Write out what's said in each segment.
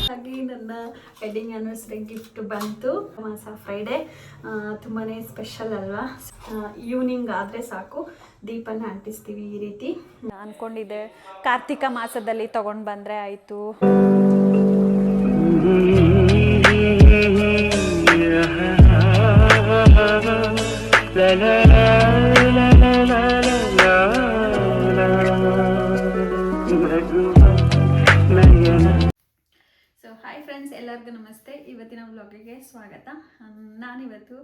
ಹಾಗೆ ನನ್ನ wedding anniversary gift ಬಂತು ಮಾಸ ಫ್ರೈಡೆ ತುಂಬಾ ಸ್ಪೆಷಲ್ ಅಲ್ವಾ ಈವ್ನಿಂಗ್ ಆದರೆ ಸಾಕು ದೀಪನ ಅಂಟಿಸ್ತೀವಿ ಈ ರೀತಿ ಅಂದ್ಕೊಂಡಿದ್ದೆ ಕಾರ್ತಿಕ ಮಾಸದಲ್ಲಿ ತಗೊಂಡು ಬಂದರೆ ಆಯಿತು ಸೊ ಹಾಯ್ ಫ್ರೆಂಡ್ಸ್ ಎಲ್ಲರಿಗೂ ನಮಸ್ತೆ. ಇವತ್ತಿನ ವ್ಲಾಗಿಗೆ ಸ್ವಾಗತ. ನಾನಿವತ್ತು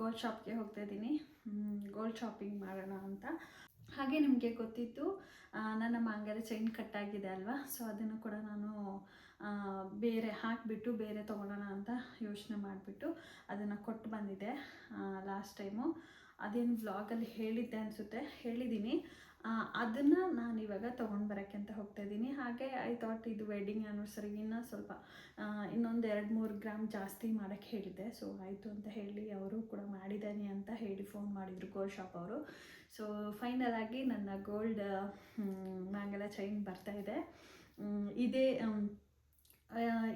ಗೋಲ್ಡ್ ಶಾಪ್ಗೆ ಹೋಗ್ತಾ ಇದ್ದೀನಿ. ಗೋಲ್ಡ್ ಶಾಪಿಂಗ್ ಮಾಡೋಣ ಅಂತ. ಹಾಗೆ ನಿಮಗೆ ಗೊತ್ತಿತ್ತು ನನ್ನ ಮಾಂಗಲ್ಯ ಚೈನ್ ಕಟ್ಟಾಗಿದೆ ಅಲ್ವಾ? ಸೊ ಅದನ್ನು ಕೂಡ ನಾನು ಬೇರೆ ಹಾಕಿಬಿಟ್ಟು, ಬೇರೆ ತೊಗೊಳ್ಳೋಣ ಅಂತ ಯೋಚನೆ ಮಾಡಿಬಿಟ್ಟು ಅದನ್ನು ಕೊಟ್ಟು ಬಂದಿದ್ದೆ ಲಾಸ್ಟ್ ಟೈಮು ಅದೇನು ಬ್ಲಾಗಲ್ಲಿ ಹೇಳಿದ್ದೆ ಅನಿಸುತ್ತೆ? ಹೇಳಿದ್ದೀನಿ. ಅದನ್ನು ನಾನು ಇವಾಗ ತೊಗೊಂಡು ಬರೋಕ್ಕೆ ಅಂತ ಹೋಗ್ತಾ ಇದ್ದೀನಿ ಹಾಗೆ ಐ ಥಾಟ್ ಇದು ವೆಡ್ಡಿಂಗ್ ಆ್ಯನಿವರ್ಸರಿಗಿನ್ನ ಸ್ವಲ್ಪ ಇನ್ನೊಂದು ಎರಡು ಮೂರು ಗ್ರಾಮ್ ಜಾಸ್ತಿ ಮಾಡೋಕ್ಕೆ ಹೇಳಿದ್ದೆ. ಸೊ ಆಯಿತು ಅಂತ ಹೇಳಿ ಅವರು ಕೂಡ ಮಾಡಿದ್ದಾನೆ ಅಂತ ಹೇಳಿ ಫೋನ್ ಮಾಡಿದರು ಗೋಲ್ಡ್ ಶಾಪ್ ಅವರು. ಸೊ ಫೈನಲ್ ಆಗಿ ನನ್ನ ಗೋಲ್ಡ್ ಮ್ಯಾಂಗಲ ಚೈನ್ ಬರ್ತಾ ಇದೆ. ಇದೇ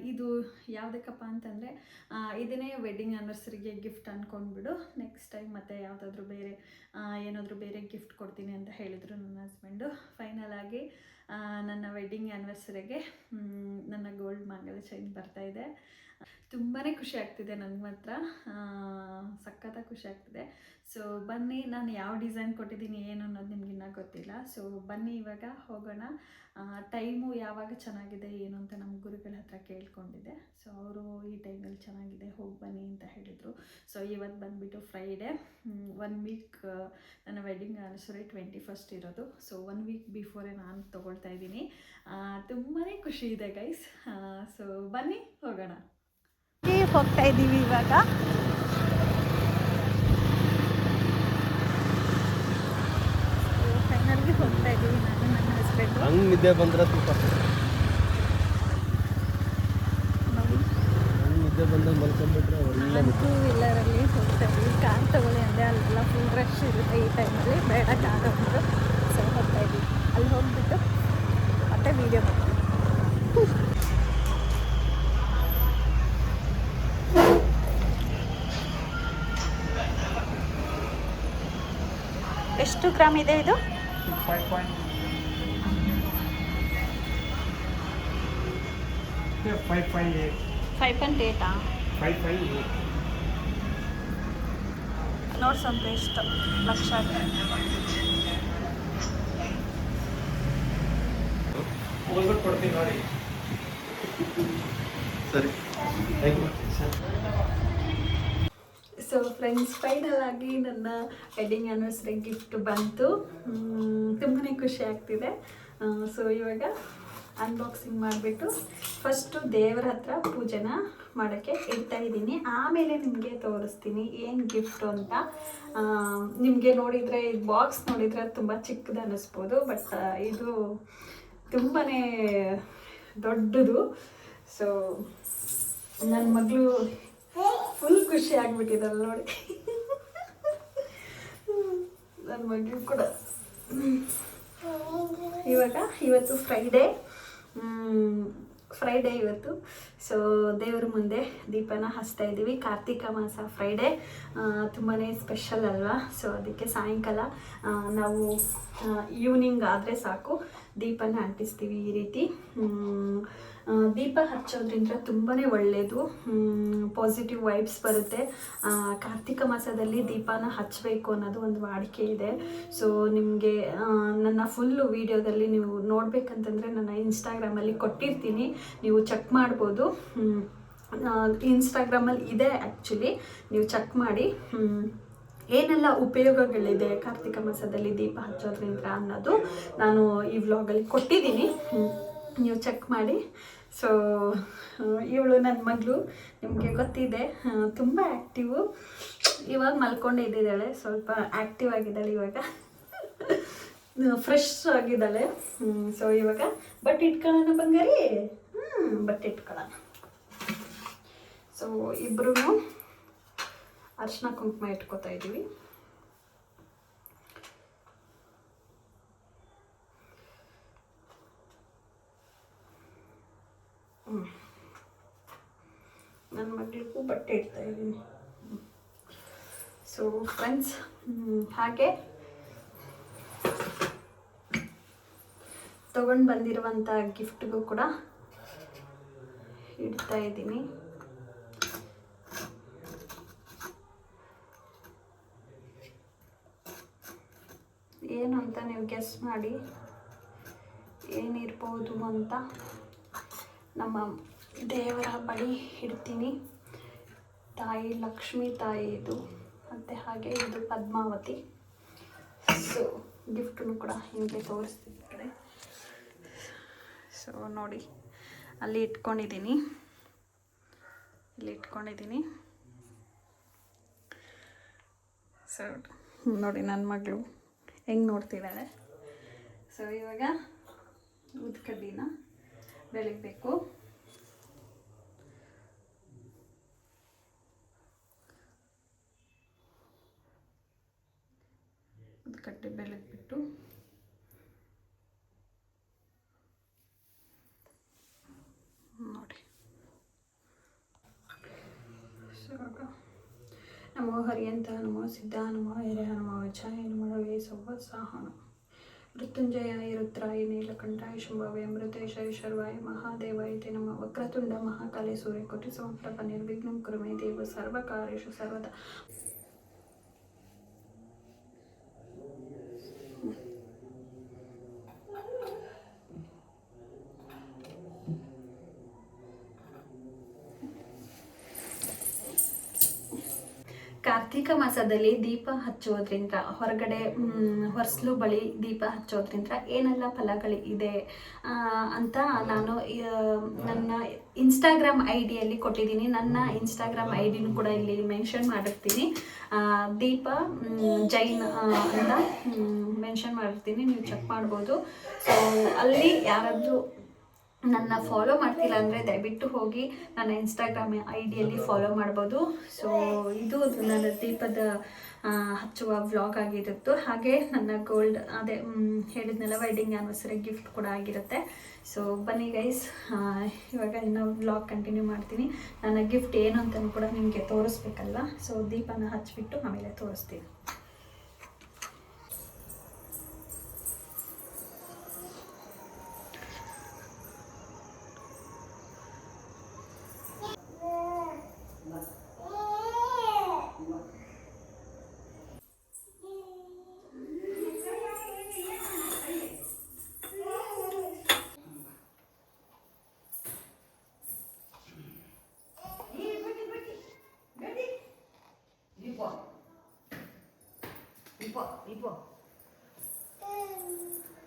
ಇದು ಯಾವುದಕ್ಕಪ್ಪ ಅಂತಂದರೆ ಇದನ್ನೇ ವೆಡ್ಡಿಂಗ್ ಆ್ಯನಿವರ್ಸರಿಗೆ ಗಿಫ್ಟ್ ಅಂದ್ಕೊಂಡ್ಬಿಡು ನೆಕ್ಸ್ಟ್ ಟೈಮ್ ಮತ್ತೆ ಯಾವುದಾದ್ರೂ ಬೇರೆ ಏನಾದರೂ ಬೇರೆ ಗಿಫ್ಟ್ ಕೊಡ್ತೀನಿ ಅಂತ ಹೇಳಿದರು ನನ್ನ ಹಸ್ಬೆಂಡು ಫೈನಲ್ ಆಗಿ ಆ, ನನ್ನ ವೆಡ್ಡಿಂಗ್ ಆ್ಯನಿವರ್ಸರಿಗೆ ನನ್ನ ಗೋಲ್ಡ್ ಮಾಂಗಲ್ಯ ಚೈನ್ ಬರ್ತಾ ಇದೆ. ತುಂಬಾ ಖುಷಿ ಆಗ್ತಿದೆ ನನಗೆ ಮಾತ್ರ ಸಖತ್ತ ಖುಷಿ ಆಗ್ತಿದೆ. ಸೊ ಬನ್ನಿ, ನಾನು ಯಾವ ಡಿಸೈನ್ ಕೊಟ್ಟಿದ್ದೀನಿ, ಏನು ಅನ್ನೋದು ನಿಮ್ಗೆ ಇನ್ನೂ ಗೊತ್ತಿಲ್ಲ. ಸೊ ಬನ್ನಿ ಇವಾಗ, ಹೋಗೋಣ. ಟೈಮು ಯಾವಾಗ ಚೆನ್ನಾಗಿದೆ, ಏನು ಅಂತ ನಮ್ಮ ಗುರುಗಳ ಹತ್ರ ಕೇಳ್ಕೊಂಡಿದ್ದೆ. ಸೊ ಅವರು ಈ ಟೈಮಲ್ಲಿ ಚೆನ್ನಾಗಿದೆ, ಹೋಗಿ ಬನ್ನಿ ಅಂತ ಹೇಳಿದರು. ಸೊ ಇವತ್ತು ಬಂದುಬಿಟ್ಟು ಫ್ರೈಡೇ ಒನ್ ವೀಕ್ ನನ್ನ ವೆಡ್ಡಿಂಗ್ ಆನಿವರ್ಸರಿ ಟ್ವೆಂಟಿ ಫಸ್ಟ್ ಇರೋದು ಸೊ ಒನ್ ವೀಕ್ ಬಿಫೋರೇ ನಾನು ತೊಗೊಳ್ತಾ ಇದ್ದೀನಿ. ತುಂಬಾ ಖುಷಿ ಇದೆ ಗೈಸ್ ಸೊ ಬನ್ನಿ ಹೋಗೋಣ. ಹೋಗ್ತಾ ಇದ್ದೀವಿ ಇವಾಗ. ಫೈನಲ್ಗೆ ಹೋಗ್ತಾ ಇದ್ದೀವಿ ನಾನು ನನ್ನ ಹಸ್ಬೆಂಡು ಹಂಗ್ ನಿದ್ದೆ ಬಂದ್ರೆ ತೂಕ ನಿದ್ದೆ ಬಂದಾಗ ಮಲ್ಕೊಂಡ್ಬಿಟ್ರೆ ಒಳ್ಳೆ ಟೂ ವೀಲರಲ್ಲಿ ಹೋಗ್ತಾ ಇದ್ದೀವಿ. ಕಾರ್ ತಗೊಳ್ಳಿ ಅಂದರೆ ಅಲ್ಲೆಲ್ಲ ಫುಲ್ ರಶ್ ಇರುತ್ತೆ ಈ ಟೈಮಲ್ಲಿ ಬೇಡ ಕಾರ್ ಸೊ ಹೋಗ್ತಾ ಇದ್ದೀವಿ. ಅಲ್ಲಿ ಹೋಗ್ಬಿಟ್ಟು ಮಾಡ್ತೀವಿ ಎಷ್ಟು ಗ್ರಾಮ್ ಇದೆ ಇದು? ಫೈವ್ ಪಾಯಿಂಟ್ ಏಟ್ ನೋಡಿ ಸ್ವಲ್ಪ ಎಷ್ಟು ಲಕ್ಷ ಹೋಗ್ಬಿಟ್ಟು ಕೊಡ್ತೀನಿ ನೋಡಿ. ಸರಿ. Thank you so friends final ಆಗಿ ನನ್ನ ವೆಡ್ಡಿಂಗ್ ಆ್ಯನಿವರ್ಸರಿ ಗಿಫ್ಟ್ ಬಂತು. ತುಂಬಾ ಖುಷಿ ಆಗ್ತಿದೆ. ಸೊ ಇವಾಗ ಅನ್ಬಾಕ್ಸಿಂಗ್ ಮಾಡಿಬಿಟ್ಟು ಫಸ್ಟು ದೇವರ ಹತ್ರ ಪೂಜೆನ ಮಾಡೋಕ್ಕೆ ಇಡ್ತಾ ಇದ್ದೀನಿ. ಆಮೇಲೆ ನಿಮಗೆ ತೋರಿಸ್ತೀನಿ ಏನು ಗಿಫ್ಟು ಅಂತ. ನಿಮಗೆ ನೋಡಿದರೆ ಈ ಬಾಕ್ಸ್ ನೋಡಿದರೆ ತುಂಬ ಚಿಕ್ಕದು ಅನ್ನಿಸ್ಬೋದು ಬಟ್ ಇದು ತುಂಬಾ ದೊಡ್ಡದು. ಸೊ ನನ್ನ ಮಗಳು ಫುಲ್ ಖುಷಿ ಆಗ್ಬಿಟ್ಟಿದ್ದಲ್ಲ ನೋಡಿ. ನನ್ನ ಮಗಳು ಕೂಡ. ಇವಾಗ ಇವತ್ತು ಫ್ರೈಡೇ ಫ್ರೈಡೇ ಇವತ್ತು. ಸೊ ದೇವ್ರ ಮುಂದೆ ದೀಪನ ಹಚ್ತಾ ಇದ್ದೀವಿ. ಕಾರ್ತಿಕ ಮಾಸ ಫ್ರೈಡೇ ತುಂಬಾ ಸ್ಪೆಷಲ್ ಅಲ್ವಾ? ಸೊ ಅದಕ್ಕೆ ಸಾಯಂಕಾಲ ನಾವು ಈವ್ನಿಂಗ್ ಆದರೆ ಸಾಕು. ದೀಪನ ಅಂಟಿಸ್ತೀವಿ ಈ ರೀತಿ. ದೀಪ ಹಚ್ಚೋದ್ರಿಂದ ತುಂಬಾ ಒಳ್ಳೆಯದು ಪಾಸಿಟಿವ್ ವೈಬ್ಸ್ ಬರುತ್ತೆ. ಕಾರ್ತಿಕ ಮಾಸದಲ್ಲಿ ದೀಪನ ಹಚ್ಚಬೇಕು ಅನ್ನೋದು ಒಂದು ವಾಡಿಕೆ ಇದೆ. ಸೊ ನಿಮಗೆ ನನ್ನ ಫುಲ್ಲು ವೀಡಿಯೋದಲ್ಲಿ ನೀವು ನೋಡಬೇಕಂತಂದರೆ ನನ್ನ ಇನ್ಸ್ಟಾಗ್ರಾಮಲ್ಲಿ ಕೊಟ್ಟಿರ್ತೀನಿ. ನೀವು ಚೆಕ್ ಮಾಡ್ಬೋದು. ಇನ್ಸ್ಟಾಗ್ರಾಮಲ್ಲಿ ಇದೆ ಆ್ಯಕ್ಚುಲಿ ನೀವು ಚೆಕ್ ಮಾಡಿ. ಏನೆಲ್ಲ ಉಪಯೋಗಗಳಿದೆ ಕಾರ್ತಿಕ ಮಾಸದಲ್ಲಿ ದೀಪ ಹಚ್ಚೋದ್ರಿಂದ ಅನ್ನೋದು ನಾನು ಈ ವ್ಲಾಗಲ್ಲಿ ಕೊಟ್ಟಿದ್ದೀನಿ. ನೀವು ಚೆಕ್ ಮಾಡಿ. ಸೊ ಇವಳು ನನ್ನ ಮಗಳು, ನಿಮಗೆ ಗೊತ್ತಿದೆ ತುಂಬ ಆ್ಯಕ್ಟಿವು ಇವಾಗ ಮಲ್ಕೊಂಡೇ ಇದ್ದಿದ್ದಾಳೆ, ಸ್ವಲ್ಪ ಆ್ಯಕ್ಟಿವ್ ಆಗಿದ್ದಾಳೆ ಇವಾಗ. ಫ್ರೆಶ್ ಆಗಿದ್ದಾಳೆ. ಸೊ ಇವಾಗ ಬಟ್ ಇಟ್ಕೊಳ್ಳೋಣ ಬಂಗಾರಿ? ಹ್ಞೂ ಬಟ್ ಇಟ್ಕೊಳ್ಳೋಣ. ಸೊ ಇಬ್ರು ಅರ್ಶಿನ ಕುಂಕುಮ ಇಟ್ಕೋತಾ ಇದ್ದೀವಿ. ನನ್ನ ಮಗಳಿಗೂ ಬಟ್ಟೆ ಇಡ್ತಾ ಇದ್ದೀನಿ. ಸೊ ಫ್ರೆಂಡ್ಸ್ ಹಾಗೆ. ತಗೊಂಡು ಬಂದಿರುವಂಥ ಗಿಫ್ಟ್ಗೂ ಕೂಡ ಇಡ್ತಾ ಇದ್ದೀನಿ. ಏನು ಅಂತ ನೀವು ಗೆಸ್ ಮಾಡಿ. ಏನಿರ್ಬೋದು ಅಂತ ನಮ್ಮ ದೇವರ ಬಳಿ ಇಡ್ತೀನಿ. ತಾಯಿ ಲಕ್ಷ್ಮೀ ತಾಯಿ ಇದು. ಮತ್ತು ಹಾಗೆ ಇದು ಪದ್ಮಾವತಿ. ಸೊ ಗಿಫ್ಟನ್ನು ಕೂಡ ಹಿಂಗೆ ತೋರಿಸ್ತಿದ್ದಾರೆ ಸೊ ನೋಡಿ, ಅಲ್ಲಿ ಇಟ್ಕೊಂಡಿದ್ದೀನಿ. ಇಲ್ಲಿ ಇಟ್ಕೊಂಡಿದ್ದೀನಿ. ಸೊ ನೋಡಿ ನನ್ನ ಮಗಳು. ಹೆಂಗೆ ನೋಡ್ತಿದ್ದಾಳೆ? ಸೊ ಇವಾಗ ಉದ್ಕಡ್ಡಿನ ಬೆಳಿಬೇಕು ಉದ್ಕಡ್ಡಿ ಬೆಳೆದ್ಬಿಟ್ಟು ನೋಡಿ ಸೊ ಇವಾಗ ನಮೋ ಹರಿಯಂತ ನಮೋ ಸಿದ್ಧ ನಮೋ ಹಿರಿಯ ನಮೋ ವಚಾಯ ನಮೋ ಸಹನ. ಸಂವತ್ಸಾಹನ ಮೃತ್ಯುಂಜಯ ರುದ್ರಾಯ ನೀಲಕಂಠಾಯ ಶುಂಭವೇ ಮೃತೇಶಾಯ ಶರ್ವಾಯ ಮಹಾದೇವಾಯ ತೇ ನಮ. ವಕ್ರತುಂಡ ಮಹಾಕಾಲೆ ಸೂರ್ಯಕೋಟಿ ಸಮಪ್ರಭ ನಿರ್ವಿಘ್ನಂ ಕುರುಮೇ ದೇವ ಸರ್ವಕಾರ್ಯೇಷು ಸರ್ವದ. ಕಾರ್ತಿಕ ಮಾಸದಲ್ಲಿ ದೀಪ ಹಚ್ಚೋದ್ರಿಂದ ಹೊರಗಡೆ ಹೊರಸಲು ಬಳಿ ದೀಪ ಹಚ್ಚೋದ್ರಿಂದ ಏನೆಲ್ಲ ಫಲಗಳು ಇದೆ ಅಂತ ನಾನು ನನ್ನ ಇನ್ಸ್ಟಾಗ್ರಾಮ್ ಐ ಡಿಯಲ್ಲಿ ಕೊಟ್ಟಿದ್ದೀನಿ. ನನ್ನ ಇನ್ಸ್ಟಾಗ್ರಾಮ್ ಐ ಡಿನೂ ಕೂಡ ಇಲ್ಲಿ ಮೆನ್ಷನ್ ಮಾಡಿರ್ತೀನಿ. ದೀಪ ಜೈನ್ ಅಂತ ಮೆನ್ಷನ್ ಮಾಡಿರ್ತೀನಿ. ನೀವು ಚೆಕ್ ಮಾಡ್ಬೋದು. ಸೊ ಅಲ್ಲಿ ಯಾರಾದರೂ ನನ್ನ ಫಾಲೋ ಮಾಡ್ತಿಲ್ಲ ಅಂದರೆ ದಯವಿಟ್ಟು ಹೋಗಿ ನನ್ನ ಇನ್ಸ್ಟಾಗ್ರಾಮ್ ಐ ಡಿಯಲ್ಲಿ ಫಾಲೋ ಮಾಡ್ಬೋದು. ಸೊ ಇದು ನನ್ನ ದೀಪದ ಹಚ್ಚುವ ವ್ಲಾಗ್ ಆಗಿರುತ್ತು. ಹಾಗೆ ನನ್ನ ಗೋಲ್ಡ್ ಅದೇ ಹೇಳಿದ್ನೆಲ್ಲ ವೆಡ್ಡಿಂಗ್ ಆ್ಯನಿವರ್ಸರಿ ಗಿಫ್ಟ್ ಕೂಡ ಆಗಿರುತ್ತೆ. ಸೊ ಬನ್ನಿ ಗೈಸ್ ಇವಾಗ ಇನ್ನು ವ್ಲಾಗ್ ಕಂಟಿನ್ಯೂ ಮಾಡ್ತೀನಿ. ನನ್ನ ಗಿಫ್ಟ್ ಏನು ಅಂತಲೂ ಕೂಡ ನಿಮಗೆ ತೋರಿಸ್ಬೇಕಲ್ವ? ಸೊ ದೀಪನ ಹಚ್ಚಿಬಿಟ್ಟು ಆಮೇಲೆ ತೋರಿಸ್ತೀನಿ.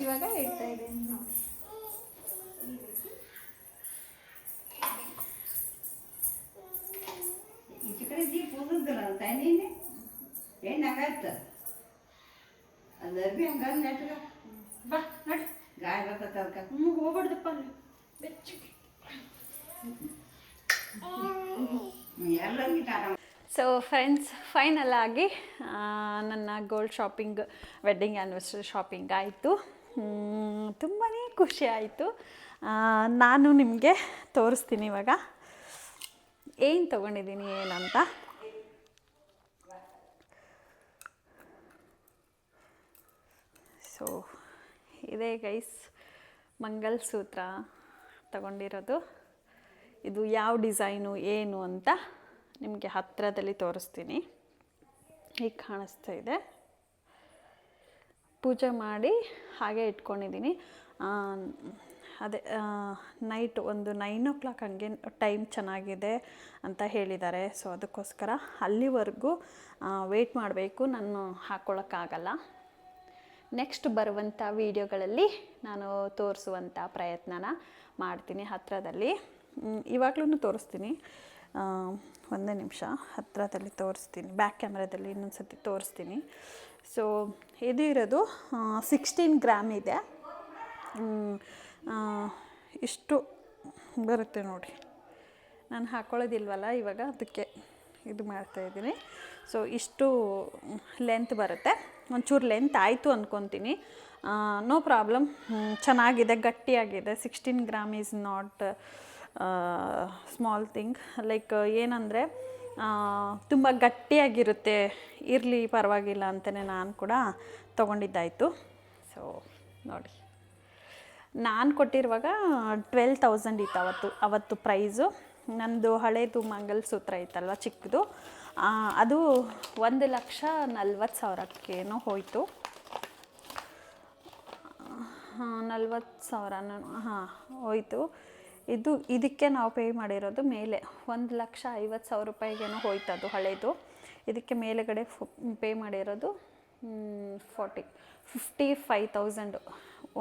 ಇವಾಗ ಇಡ್ತಾ ಇದ್ದೀನಿ ನೋಡಿ ಹೋಗುದಿಲ್ಲ ಅಂತ ನೀನೆ? ಏನ್ ಆಗಾಯ್ತ ಅದ್ರ ಬಿ ಹಂಗ ನೆಟ್ಗ ಬಾ ನೋಡಿ. ಗಾಯ ಬರ್ತೈತೆ ಅದಕ್ಕ ಹ್ಞೂ ಹೋಗ್ಬಾರ್ದಪ್ಪ ಅಲ್ಲಿ. ಬೆಚ್ಚಗೆ. ಎಲ್ಲರಿಗೂ ಟಾಟಾ ಸೊ ಫ್ರೆಂಡ್ಸ್ ಫೈನಲ್ ಆಗಿ ನನ್ನ gold shopping wedding anniversary shopping ಆಯಿತು. ತುಂಬಾ ಖುಷಿ ಆಯಿತು. ನಾನು ನಿಮಗೆ ತೋರಿಸ್ತೀನಿ ಇವಾಗ. ಏನು ತೊಗೊಂಡಿದ್ದೀನಿ ಏನಂತ ಸೊ ಇದೇ ಗೈಸ್ ಮಂಗಲ್ಸೂತ್ರ ತಗೊಂಡಿರೋದು. ಇದು ಯಾವ ಡಿಸೈನು ಏನು ಅಂತ? ನಿಮಗೆ ಹತ್ತಿರದಲ್ಲಿ ತೋರಿಸ್ತೀನಿ. ಹೀಗೆ ಕಾಣಿಸ್ತಾ ಇದೆ. ಪೂಜೆ ಮಾಡಿ ಹಾಗೆ ಇಟ್ಕೊಂಡಿದ್ದೀನಿ. ಅದೇ ನೈಟ್ ಒಂದು ನೈನ್ ಓ ಕ್ಲಾಕ್ ಹಂಗೆ ಟೈಮ್ ಚೆನ್ನಾಗಿದೆ ಅಂತ ಹೇಳಿದ್ದಾರೆ. ಸೊ ಅದಕ್ಕೋಸ್ಕರ ಅಲ್ಲಿವರೆಗೂ ವೆಯ್ಟ್ ಮಾಡಬೇಕು. ನಾನು ಹಾಕ್ಕೊಳ್ಳೋಕ್ಕಾಗಲ್ಲ ನೆಕ್ಸ್ಟ್ ಬರುವಂಥ ವೀಡಿಯೋಗಳಲ್ಲಿ ನಾನು ತೋರಿಸುವಂಥ ಪ್ರಯತ್ನನ ಮಾಡ್ತೀನಿ ಹತ್ತಿರದಲ್ಲಿ ಇವಾಗಲೂ ತೋರಿಸ್ತೀನಿ. ಒಂದೇ ನಿಮಿಷ ಹತ್ತಿರದಲ್ಲಿ ತೋರಿಸ್ತೀನಿ. ಬ್ಯಾಕ್ ಕ್ಯಾಮ್ರಾದಲ್ಲಿ ಇನ್ನೊಂದು ಸತಿ ತೋರಿಸ್ತೀನಿ. ಸೊ ಇದು ಇರೋದು ಸಿಕ್ಸ್ಟೀನ್ ಗ್ರಾಮ್ ಇದೆ. ಇಷ್ಟು ಬರುತ್ತೆ ನೋಡಿ. ನಾನು ಹಾಕ್ಕೊಳ್ಳೋದಿಲ್ವಲ್ಲ ಇವಾಗ, ಅದಕ್ಕೆ ಇದು ಮಾಡ್ತಾಯಿದ್ದೀನಿ ಸೊ ಇಷ್ಟು ಲೆಂತ್ ಬರುತ್ತೆ. ಒಂಚೂರು ಲೆಂತ್ ಆಯಿತು ಅಂದ್ಕೊತೀನಿ ನೋ ಪ್ರಾಬ್ಲಮ್ ಚೆನ್ನಾಗಿದೆ, ಗಟ್ಟಿಯಾಗಿದೆ. Sixteen gram is not small thing like ಏನಂದರೆ ತುಂಬ ಗಟ್ಟಿಯಾಗಿರುತ್ತೆ. ಇರಲಿ, ಪರವಾಗಿಲ್ಲ ಅಂತಲೇ ನಾನು ಕೂಡ ತೊಗೊಂಡಿದ್ದಾಯಿತು. ಸೊ ನೋಡಿ. ನಾನು ಕೊಟ್ಟಿರುವಾಗ ಟ್ವೆಲ್ ತೌಸಂಡ್ ಇತ್ತು ಅವತ್ತು ಅವತ್ತು ಪ್ರೈಸು ನಂದು ಹಳೇದು ಮಂಗಲಸೂತ್ರ ಇತ್ತಲ್ವ, ಚಿಕ್ಕದು. ಅದು ಒಂದು ಲಕ್ಷ ನಲ್ವತ್ತು ಸಾವಿರಕ್ಕೇನೋ ಹೋಯಿತು. ನಲ್ವತ್ತು ಸಾವಿರ ಹಾಂ, ಹೋಯಿತು. ಇದು ಇದಕ್ಕೆ ನಾವು ಪೇ ಮಾಡಿರೋದು ಮೇಲೆ ಒಂದು ಲಕ್ಷ ಐವತ್ತು ಸಾವಿರ ರೂಪಾಯಿಗೇನೋ ಹೋಯ್ತು ಅದು ಹಳೇದು. ಇದಕ್ಕೆ ಮೇಲೆಗಡೆ ಪೇ ಮಾಡಿರೋದು forty fifty five thousand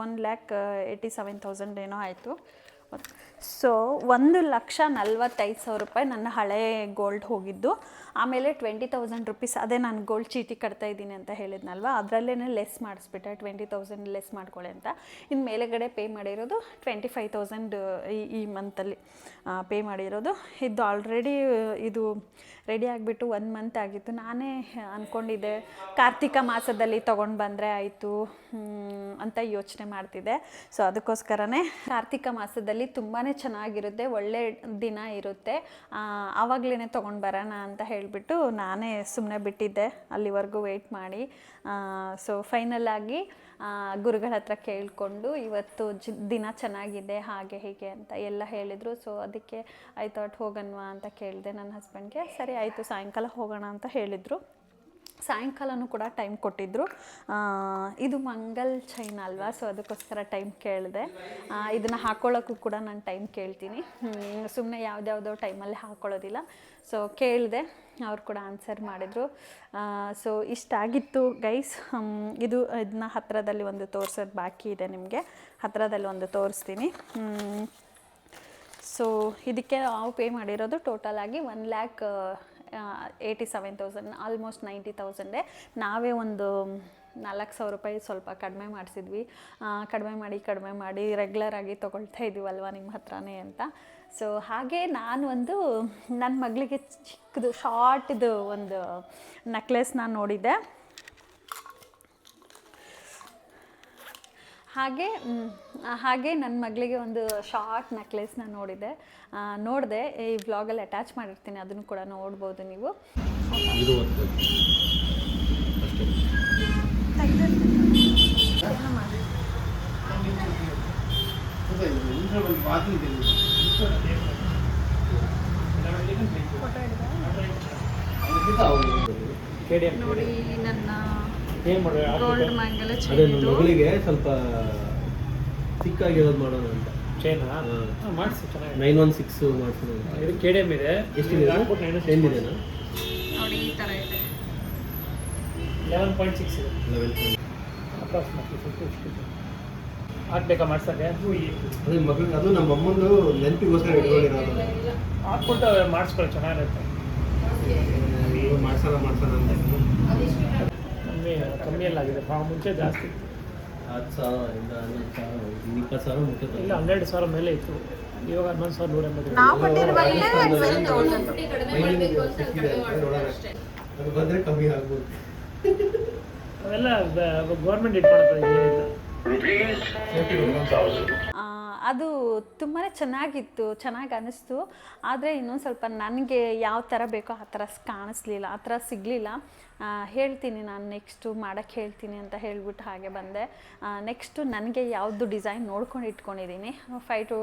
one lakh eighty seven thousand ಏನೋ ಆಯಿತು. ಸೊ ಒಂದು ಲಕ್ಷ ನಲ್ವತ್ತೈದು ಸಾವಿರ ರೂಪಾಯಿ ನನ್ನ ಹಳೆ ಗೋಲ್ಡ್ ಹೋಗಿದ್ದು. ಆಮೇಲೆ ಟ್ವೆಂಟಿ ತೌಸಂಡ್ ರುಪೀಸ್ ಅದೇ ನಾನು ಗೋಲ್ಡ್ ಚೀಟಿ ಕಟ್ತಾ ಇದ್ದೀನಿ ಅಂತ ಹೇಳಿದ್ನಲ್ವ? ಅದರಲ್ಲೇ ಲೆಸ್ ಮಾಡಿಸ್ಬಿಟ್ಟೆ ಟ್ವೆಂಟಿ ತೌಸಂಡ್ ಲೆಸ್ ಮಾಡ್ಕೊಳ್ಳಿ ಅಂತ. ಇನ್ನು ಮೇಲೆಗಡೆ ಪೇ ಮಾಡಿರೋದು ಟ್ವೆಂಟಿ ಫೈವ್ ತೌಸಂಡ್ ಈ ಈ ಮಂತಲ್ಲಿ ಪೇ ಮಾಡಿರೋದು. ಇದು ಆಲ್ರೆಡಿ ಇದು ರೆಡಿ ಆಗಿಬಿಟ್ಟು ಒನ್ ಮಂತ್ ಆಗಿತ್ತು. ನಾನೇ ಅಂದ್ಕೊಂಡಿದ್ದೆ ಕಾರ್ತಿಕ ಮಾಸದಲ್ಲಿ ತೊಗೊಂಡು ಬಂದರೆ ಆಯಿತು ಅಂತ ಯೋಚನೆ ಮಾಡ್ತಿದ್ದೆ. ಸೊ ಅದಕ್ಕೋಸ್ಕರನೇ ಕಾರ್ತಿಕ ಮಾಸದಲ್ಲಿ ತುಂಬಾ ಚೆನ್ನಾಗಿರುತ್ತೆ, ಒಳ್ಳೆ ದಿನ ಇರುತ್ತೆ. ಆವಾಗಲೇ ತೊಗೊಂಡು ಬರೋಣ ಅಂತ ಹೇಳಿಬಿಟ್ಟು ನಾನೇ ಸುಮ್ಮನೆ ಬಿಟ್ಟಿದ್ದೆ, ಅಲ್ಲಿವರೆಗೂ ವೆಯ್ಟ್ ಮಾಡಿ. ಸೊ ಫೈನಲ್ ಆಗಿ ಗುರುಗಳ ಹತ್ರ ಕೇಳಿಕೊಂಡು ಇವತ್ತು ಜಿ, ದಿನ ಚೆನ್ನಾಗಿದೆ, ಹಾಗೆ ಹೀಗೆ ಅಂತ ಎಲ್ಲ ಹೇಳಿದರು. ಸೊ ಅದಕ್ಕೆ ಐ ಥಾಟ್ ಹೋಗನ್ವಾ ಅಂತ ಕೇಳಿದೆ ನನ್ನ ಹಸ್ಬೆಂಡ್ಗೆ ಸರಿ, ಆಯಿತು, ಸಾಯಂಕಾಲ ಹೋಗೋಣ ಅಂತ ಹೇಳಿದರು. ಸಾಯಂಕಾಲನೂ ಕೂಡ ಟೈಮ್ ಕೊಟ್ಟಿದ್ದರು ಇದು ಮಂಗಲ್ ಚೈನ್ ಅಲ್ವಾ? ಸೊ ಅದಕ್ಕೋಸ್ಕರ ಟೈಮ್ ಕೇಳಿದೆ. ಇದನ್ನು ಹಾಕೊಳ್ಳೋಕ್ಕೂ ಕೂಡ ನಾನು ಟೈಮ್ ಕೇಳ್ತೀನಿ. ಸುಮ್ಮನೆ ಯಾವುದ್ಯಾವುದೋ ಟೈಮಲ್ಲಿ ಹಾಕೊಳ್ಳೋದಿಲ್ಲ ಸೊ ಕೇಳಿದೆ. ಅವ್ರು ಕೂಡ ಆನ್ಸರ್ ಮಾಡಿದರು. ಸೊ ಇಷ್ಟಾಗಿತ್ತು ಗೈಸ್ ಇದು ಇದನ್ನ ಹತ್ತಿರದಲ್ಲಿ ಒಂದು ತೋರಿಸೋದು ಬಾಕಿ ಇದೆ ನಿಮಗೆ. ಹತ್ತಿರದಲ್ಲಿ ಒಂದು ತೋರಿಸ್ತೀನಿ. ಸೊ ಇದಕ್ಕೆ ನಾವು ಪೇ ಮಾಡಿರೋದು ಟೋಟಲ್ ಆಗಿ one lakh eighty seven thousand, almost ninety ತೌಸಂಡೇ. ನಾವೇ ಒಂದು ನಾಲ್ಕು ಸಾವಿರ ರೂಪಾಯಿ ಸ್ವಲ್ಪ ಕಡಿಮೆ ಮಾಡಿಸಿದ್ವಿ. ಕಡಿಮೆ ಮಾಡಿ ಕಡಿಮೆ ಮಾಡಿ ರೆಗ್ಯುಲರ್ ಆಗಿ ತೊಗೊಳ್ತಾ ಇದ್ದೀವಲ್ವ ನಿಮ್ಮ ಹತ್ರನೇ ಅಂತ. ಸೊ ಹಾಗೆ ನಾನು ಒಂದು ನನ್ನ ಮಗಳಿಗೆ ಚಿಕ್ಕದು ಶಾರ್ಟ್ದು ಒಂದು ನೆಕ್ಲೆಸ್ನ ನೋಡಿದ್ದೆ. ಹಾಗೆ ಹಾಗೆ ನನ್ನ ಮಗಳಿಗೆ ಒಂದು ಶಾರ್ಟ್ ನೆಕ್ಲೆಸ್ನ ನೋಡಿದೆ. ನೋಡಿದೆ ಈ ವ್ಲಾಗಲ್ಲಿ ಅಟ್ಯಾಚ್ ಮಾಡಿರ್ತೀನಿ ಅದನ್ನು ಕೂಡ ನೋಡ್ಬೋದು ನೀವು. ನೋಡಿ ನನ್ನ ಗೋಲ್ಡ್ ಮಂಗಲ ಅದೇ ಮಗಳಿಗೆ ಸ್ವಲ್ಪ ಚಿಕ್ಕಾಗಿರೋದು ಮಾಡೋಣ ಅಂತ. ಚೈನಾ ಹಾ. ಮಾಡಿಸಿ ಚೆನ್ನಾಗಿ ನೈನ್ ಒನ್ ಸಿಕ್ಸ್ ಮಾಡ್ಸೋಣ ಅಂತ ಇದು ಕೆ ಡಿ ಎಂ ಇದೆ. ಎಷ್ಟಿದೆ ಟೆನ್ ಇದೆನಾ ನೋಡಿ ಈ ಥರ ಇದೆ. ಲೆವೆನ್ ಪಾಯಿಂಟ್ ಸಿಕ್ಸ್ ಇದೆ. ಲೆವೆನ್ ಅಪ್ರಾಕ್ಸಿಮೇಟ್ಲಿ ಫಿಫ್ಟಿ ಫಿಫ್ಟಿ ಹಾಕ್ಬೇಕಾ ಮಾಡ್ಸಕ್ಕೆ? ಅದೇ ಮಗಳಿಗೆ ಅದು ನಮ್ಮ ಅಮ್ಮಂದು ನೆನಪಿಗೋಸ್ಕರ ಇಟ್ಕೊಂಡಿರೋದು. ಹಾಕ್ಬಿಟ್ಟು ಮಾಡಿಸ್ಕೊಳ್ಳಿ ಚೆನ್ನಾಗಿರುತ್ತೆ. ಮಾಡ್ಸೋಣ ಮಾಡ್ಸೋಣ ಅಂತ. ಕಮ್ಮಿ ಕಮ್ಮಿಯಲ್ಲಾಗಿದೆ ಮುಂಚೆ ಜಾಸ್ತಿ. ಹತ್ತು ಸಾವಿರದಿಂದ ಹನ್ನೊಂದು ಸಾವಿರ ಇನ್ನು ಇಪ್ಪತ್ತು ಸಾವಿರ ಇಲ್ಲ ಮುಖ್ಯ ಹನ್ನೆರಡು ಸಾವಿರ ಮೇಲೆ ಇತ್ತು. ಇವಾಗ ಹನ್ನೊಂದು ಸಾವಿರ ನೂರ ಎಂಬತ್ತು ಅದು ಬಂದರೆ ಕಮ್ಮಿ ಆಗ್ಬೋದು. ಅವೆಲ್ಲ ಗೌರ್ಮೆಂಟ್ ಇಟ್ಕೊಳ್ತಾ ಇದೆ ಅದು ತುಂಬಾ ಚೆನ್ನಾಗಿತ್ತು, ಚೆನ್ನಾಗಿ ಅನ್ನಿಸ್ತು ಆದರೆ ಇನ್ನೊಂದು ಸ್ವಲ್ಪ ನನಗೆ ಯಾವ ಥರ ಬೇಕೋ ಆ ಥರ ಕಾಣಿಸ್ಲಿಲ್ಲ, ಆ ಥರ ಸಿಗಲಿಲ್ಲ. ಹೇಳ್ತೀನಿ ನಾನು ನೆಕ್ಸ್ಟು ಮಾಡೋಕ್ಕೆ ಹೇಳ್ತೀನಿ ಅಂತ ಹೇಳಿಬಿಟ್ಟು ಹಾಗೆ ಬಂದೆ. ನೆಕ್ಸ್ಟು ನನಗೆ ಯಾವುದು ಡಿಸೈನ್ ನೋಡ್ಕೊಂಡು ಇಟ್ಕೊಂಡಿದ್ದೀನಿ five to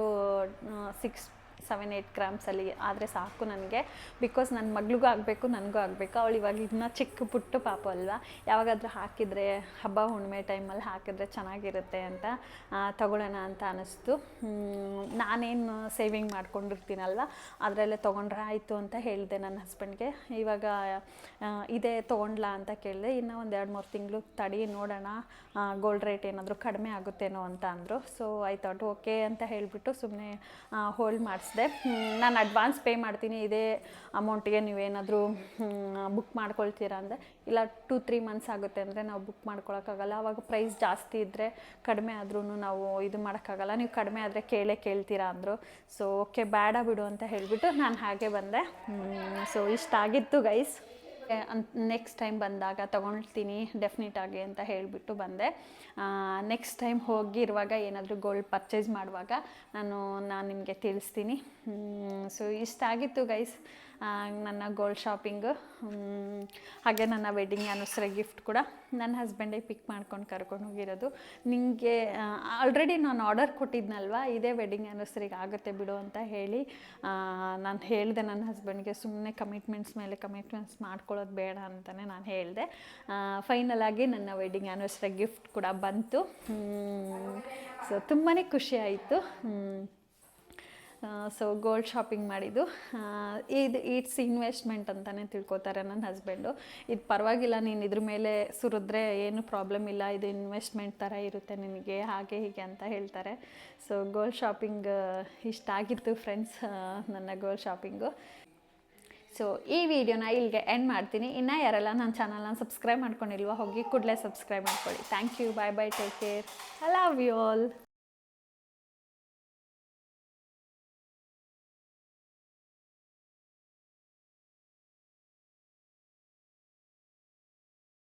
six seven eight ಗ್ರಾಮ್ಸಲ್ಲಿ ಆದರೆ ಸಾಕು ನನಗೆ. ಬಿಕಾಸ್ ನನ್ನ ಮಗಳಿಗೂ ಆಗಬೇಕು, ನನಗೂ ಆಗಬೇಕು. ಅವಳು ಇವಾಗ ಇನ್ನೂ ಚಿಕ್ಕ ಪುಟ್ಟ ಪಾಪ ಅಲ್ವಾ? ಯಾವಾಗಾದರೂ ಹಾಕಿದರೆ, ಹಬ್ಬ ಹುಣ್ಣಿಮೆ ಟೈಮಲ್ಲಿ ಹಾಕಿದರೆ ಚೆನ್ನಾಗಿರುತ್ತೆ ಅಂತ ತಗೊಳ್ಳೋಣ ಅಂತ ಅನ್ನಿಸ್ತು ನಾನೇನು ಸೇವಿಂಗ್ ಮಾಡ್ಕೊಂಡಿರ್ತೀನಲ್ವ ಅದರಲ್ಲೇ ತೊಗೊಂಡ್ರೆ ಆಯಿತು ಅಂತ ಹೇಳಿದೆ ನನ್ನ ಹಸ್ಬೆಂಡ್ಗೆ ಇವಾಗ ಇದೇ ತೊಗೊಂಡ್ಲಾ ಅಂತ ಕೇಳಿದೆ, ಇನ್ನೂ ಒಂದು ಎರಡು ಮೂರು ತಿಂಗಳು ತಡಿ, ನೋಡೋಣ ಗೋಲ್ಡ್ ರೇಟ್ ಏನಾದರೂ ಕಡಿಮೆ ಆಗುತ್ತೇನೋ ಅಂತ ಅಂದರು. ಸೊ ಐ ಥಾಟ್ ಓಕೆ ಅಂತ ಹೇಳಿಬಿಟ್ಟು ಸುಮ್ಮನೆ ಹೋಲ್ಡ್ ಮಾಡಿಸ್ದೆ. ನಾನು ಅಡ್ವಾನ್ಸ್ ಪೇ ಮಾಡ್ತೀನಿ, ಇದೇ ಅಮೌಂಟಿಗೆ ನೀವೇನಾದರೂ ಬುಕ್ ಮಾಡ್ಕೊಳ್ತೀರಾ ಅಂದರೆ ಇಲ್ಲ ಟೂ ತ್ರೀ ಮಂತ್ಸ್ ಆಗುತ್ತೆ ಅಂದರೆ ನಾವು ಬುಕ್ ಮಾಡ್ಕೊಳೋಕ್ಕಾಗಲ್ಲ. ಅವಾಗ ಪ್ರೈಸ್ ಜಾಸ್ತಿ ಇದ್ದರೆ ಕಡಿಮೆ ಆದ್ರೂ ನಾವು ಇದು ಮಾಡೋಕ್ಕಾಗಲ್ಲ. ನೀವು ಕಡಿಮೆ ಆದರೆ ಕೇಳೇ ಕೇಳ್ತೀರಾ ಅಂದರು. ಸೊ ಓಕೆ ಬೇಡ ಬಿಡು ಅಂತ ಹೇಳಿಬಿಟ್ಟು ನಾನು ಹಾಗೆ ಬಂದೆ. ಸೊ ಇಷ್ಟ ಆಗಿತ್ತು ಗೈಸ್ ನೆಕ್ಸ್ಟ್ ಟೈಮ್ ಬಂದಾಗ ತೊಗೊಳ್ತೀನಿ ಡೆಫಿನೆಟಾಗಿ ಅಂತ ಹೇಳಿಬಿಟ್ಟು ಬಂದೆ. ನೆಕ್ಸ್ಟ್ ಟೈಮ್ ಹೋಗಿರುವಾಗ ಏನಾದರೂ ಗೋಲ್ಡ್ ಪರ್ಚೇಸ್ ಮಾಡುವಾಗ ನಾನು ನಾನು ನಿಮಗೆ ತಿಳಿಸ್ತೀನಿ. ಸೊ ಇಷ್ಟ ಆಗಿತ್ತು ಗೈಸ್ ನನ್ನ ಗೋಲ್ಡ್ ಶಾಪಿಂಗು ಹಾಗೆ ನನ್ನ ವೆಡ್ಡಿಂಗ್ ಆ್ಯನಿವರ್ಸರಿ ಗಿಫ್ಟ್ ಕೂಡ ನನ್ನ ಹಸ್ಬೆಂಡಿಗೆ ಪಿಕ್ ಮಾಡ್ಕೊಂಡು ಕರ್ಕೊಂಡು ಹೋಗಿರೋದು. ನಿಮಗೆ ಆಲ್ರೆಡಿ ನಾನು ಆರ್ಡರ್ ಕೊಟ್ಟಿದ್ನಲ್ವ? ಇದೇ ವೆಡ್ಡಿಂಗ್ ಆ್ಯನಿವರ್ಸರಿಗೆ ಆಗುತ್ತೆ ಬಿಡು ಅಂತ ಹೇಳಿ ನಾನು ಹೇಳಿದೆ ನನ್ನ ಹಸ್ಬೆಂಡ್ಗೆ ಸುಮ್ಮನೆ ಕಮಿಟ್ಮೆಂಟ್ಸ್ ಮೇಲೆ ಕಮಿಟ್ಮೆಂಟ್ಸ್ ಮಾಡ್ಕೊಳ್ಳೋದು ಬೇಡ ಅಂತಲೇ ನಾನು ಹೇಳಿದೆ. ಫೈನಲ್ ಆಗಿ ನನ್ನ ವೆಡ್ಡಿಂಗ್ ಆ್ಯನಿವರ್ಸರಿ ಗಿಫ್ಟ್ ಕೂಡ ಬಂತು. ಸೊ ತುಂಬಾ ಖುಷಿ ಆಯಿತು. ಸೊ ಗೋಲ್ಡ್ ಶಾಪಿಂಗ್ ಮಾಡಿದ್ದು. ಇದು ಇಟ್ಸ್ ಇನ್ವೆಸ್ಟ್ಮೆಂಟ್ ಅಂತಲೇ ತಿಳ್ಕೊತಾರೆ ನನ್ನ ಹಸ್ಬೆಂಡು ಇದು ಪರವಾಗಿಲ್ಲ, ನೀನು ಇದ್ರ ಮೇಲೆ ಸುರಿದ್ರೆ ಏನು ಪ್ರಾಬ್ಲಮ್ ಇಲ್ಲ, ಇದು ಇನ್ವೆಸ್ಟ್ಮೆಂಟ್ ಥರ ಇರುತ್ತೆ ನಿನಗೆ, ಹಾಗೆ ಹೀಗೆ ಅಂತ ಹೇಳ್ತಾರೆ. ಸೊ ಗೋಲ್ಡ್ ಶಾಪಿಂಗ್ ಇಷ್ಟ ಆಗಿತ್ತು ಫ್ರೆಂಡ್ಸ್ ನನ್ನ ಗೋಲ್ಡ್ ಶಾಪಿಂಗು ಸೊ ಈ ವಿಡಿಯೋನ ಇಲ್ಲಿಗೆ ಎಂಡ್ ಮಾಡ್ತೀನಿ. ಇನ್ನೂ ಯಾರೆಲ್ಲ ನನ್ನ ಚಾನಲ್ನ ಸಬ್ಸ್ಕ್ರೈಬ್ ಮಾಡ್ಕೊಂಡಿಲ್ವಾ, ಹೋಗಿ ಕೂಡಲೇ ಸಬ್ಸ್ಕ್ರೈಬ್ ಮಾಡ್ಕೊಳ್ಳಿ. Thank you bye bye take care I love you all